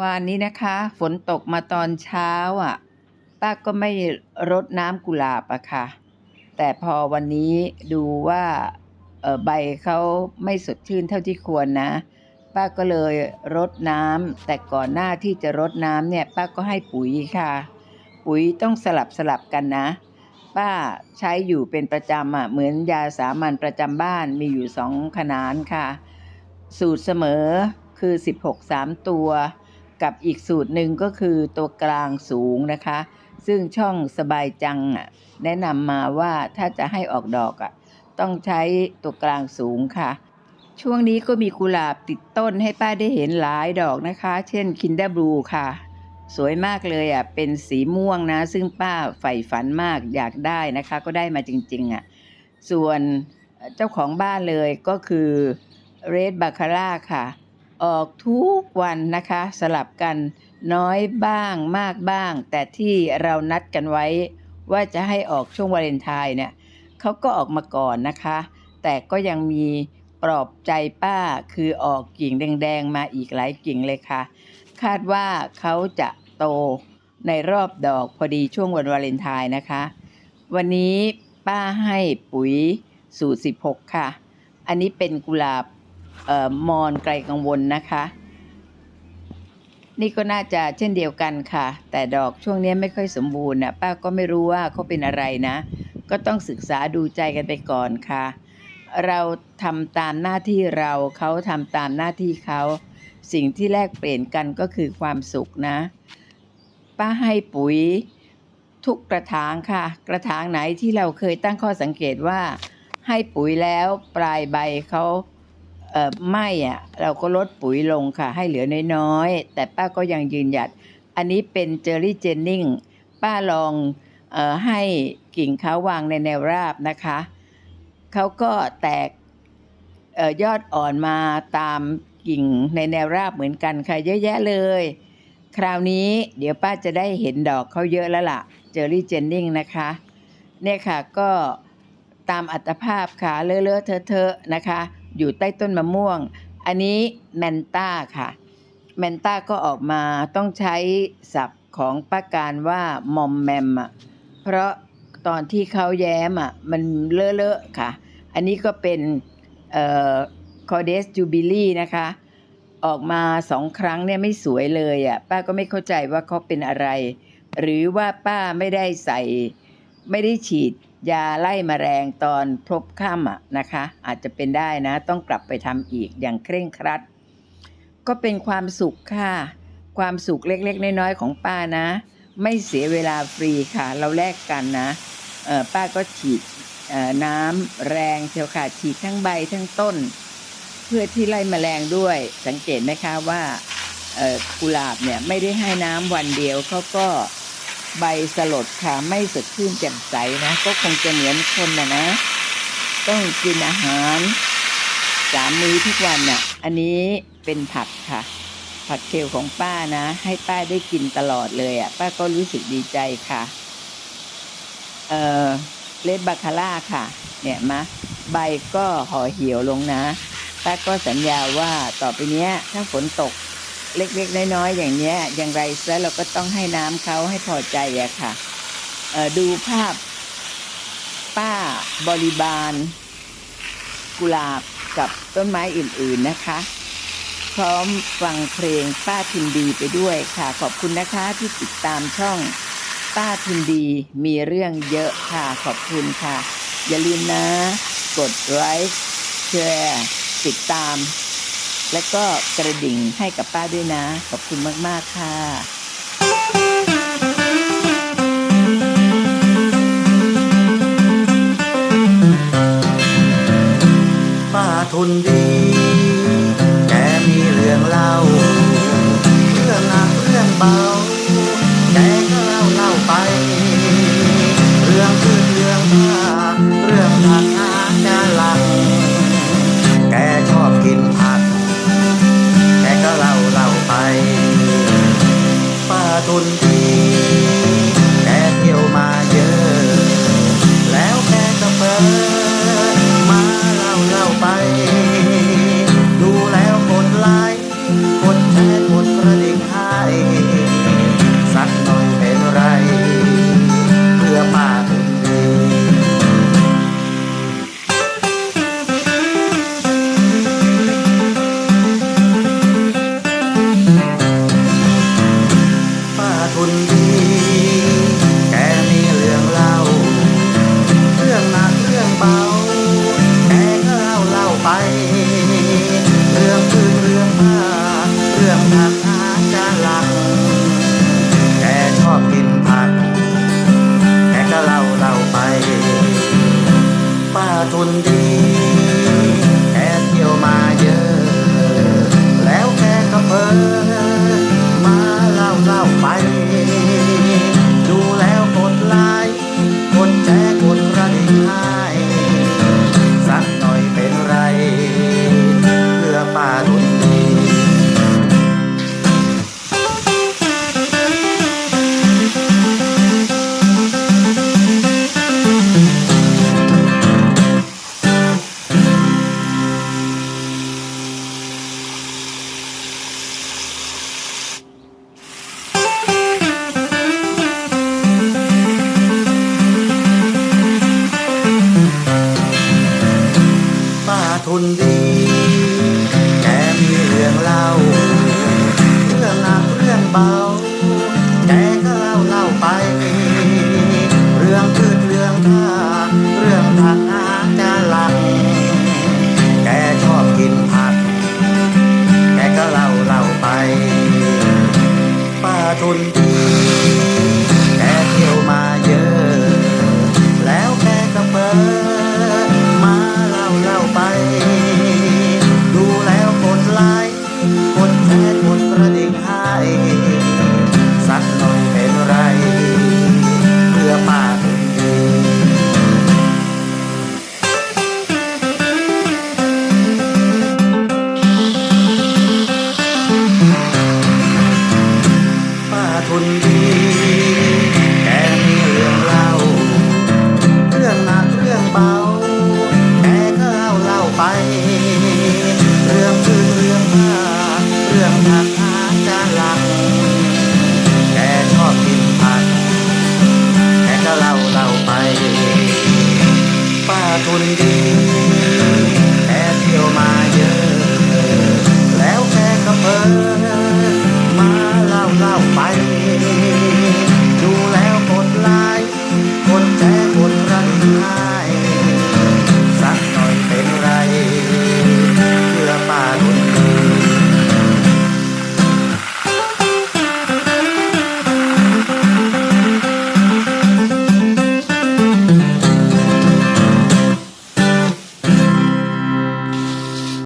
วันนี้นะคะ ฝนตกมาตอนเช้าอะ ป้าก็ไม่รดน้ำกุหลาบอะค่ะ แต่พอวันนี้ดูว่าใบเขาไม่สดชื่นเท่าที่ควรนะ ป้าก็เลยรดน้ำแต่ก่อนหน้าที่จะรดน้ำเนี่ยป้าก็ให้ปุ๋ยค่ะ ปุ๋ยต้องสลับสลับกันนะ ป้าใช้อยู่เป็นประจำอะเหมือนยาสามัญประจำบ้านมีอยู่สองขนานค่ะ สูตรเสมอคือ 16 3 ตัว กับอีกสูตรหนึ่งก็คือตัวกลางสูงนะคะ ซึ่งช่องสบายจังอะแนะนำมาว่าถ้าจะให้ออกดอกอะต้องใช้ตัวกลางสูงค่ะ ช่วงนี้ก็มีกุหลาบติดต้นให้ป้าได้เห็นหลายดอกนะคะ เช่นคินเด r บลูค่ะ สวยมากเลยอะเป็นสีม่วงนะ ซึ่งป้าใฝ่ฝันมากอยากได้นะคะ ก็ได้มาจริง ๆอะส่วนเจ้าของบ้านเลยก็คือเรดบาคาร่าค่ะ ออกทุกวันนะคะ สลับกันน้อยบ้างมากบ้าง แต่ที่เรานัดกันไว้ ว่าจะให้ออกช่วงวาเลนไทน์เนี่ยเขาก็ออกมาก่อนนะคะ แต่ก็ยังมีปลอบใจป้าคือออกกิ่งแดงๆ มาอีกหลายกิ่งเลยค่ะ คาดว่าเขาจะโตในรอบดอกพอดีช่วงวันวาเลนไทน์นะคะ วันนี้ป้าให้ปุ๋ยสูตร 16 ค่ะ อันนี้เป็นกุหลาบ มอนไกลกังวลนะคะ นี่ก็น่าจะเช่นเดียวกันค่ะ แต่ดอกช่วงนี้ไม่ค่อยสมบูรณ์นะป้าก็ไม่รู้ว่าเขาเป็นอะไรนะ ก็ต้องศึกษาดูใจกันไปก่อนค่ะ เราทำตามหน้าที่เราเขาทำตามหน้าที่เขาสิ่งที่แลกเปลี่ยนกันก็คือความสุขนะ ป้าให้ปุ๋ยทุกกระถางค่ะ กระถางไหนที่เราเคยตั้งข้อสังเกตว่า ให้ปุ๋ยแล้วปลายใบเขา ไม่อะเราก็ลดปุ๋ยลงค่ะ ให้เหลือน้อยๆ แต่ป้าก็ยังยืนหยัด อันนี้เป็นเจอรี่เจนนิงป้าลองเออให้กิ่งเขาวางในแนวราบนะคะเขาก็แตกเออยอดอ่อนมาตามกิ่งในแนวราบเหมือนกันค่ะเยอะแยะเลย คราวนี้เดี๋ยวป้าจะได้เห็นดอกเขาเยอะแล้วล่ะเจอรี่เจนนิงนะคะเนี่ยค่ะก็ตามอัตภาพค่ะเลอะเลอะเทอะเทอะนะคะ อยู่ใต้ต้นมะม่วง อันนี้แมนต้าค่ะ แมนต้าก็ออกมาต้องใช้ศัพท์ของป้าการว่ามอมแมมอะเพราะตอนที่เขาแย้มอะมันเลอะเลอะค่ะ อันนี้ก็เป็นเอ่อคอเดสจูบิลี่นะคะ ออกมาสองครั้งเนี่ยไม่สวยเลยอะป้าก็ไม่เข้าใจว่าเขาเป็นอะไร หรือว่าป้าไม่ได้ใส่ไม่ได้ฉีด ยาไล่มแมลงตอนพบค่ำอะนะคะ อาจจะเป็นได้นะ ต้องกลับไปทำอีกอย่างเคร่งครัด ก็เป็นความสุขค่ะ ความสุขเล็กๆ น้อยๆ ของป้านะ ไม่เสียเวลาฟรีค่ะ เราแลกกันนะป้าก็ฉีดน้ำแรงเชียวค่ะฉีดทั้งใบทั้งต้น เพื่อที่ไล่แมลงด้วย สังเกตไหมคะว่ากุหลาบเนี่ยไม่ได้ให้น้ำวันเดียวเขาก็ ใบสลดค่ะไม่สดชื่นแจ่มใสนะ ก็คงจะเหมือนคนนะนะ ต้องกินอาหารสามมื้อทุกวันน่ะ อันนี้เป็นผักค่ะ ผักเคลของป้านะ ให้ป้าได้กินตลอดเลยอะ ป้าก็รู้สึกดีใจค่ะ เออเลดบาคาร่าค่ะ เนี่ยมะใบก็ห่อเหี่ยวลงนะป้าก็สัญญาว่าต่อไปเนี้ย ถ้าฝนตก เล็กๆ น้อยๆอย่างเนี้ย อย่างไรซะเราก็ต้องให้น้ำเขาให้พอใจอะค่ะดูภาพ ป้าบริบาล กุหลาบกับต้นไม้อื่นๆนะคะ พร้อมฟังเพลงป้าทินดีไปด้วยค่ะ ขอบคุณนะคะที่ติดตามช่องป้าทินดีมีเรื่องเยอะค่ะขอบคุณค่ะ อย่าลืมนะ กดไลค์แชร์ติดตาม และก็กระดิ่งให้กับป้าด้วยนะ ขอบคุณมาก ๆ ค่ะป้าทนดี tuần đi. 吞滴 เ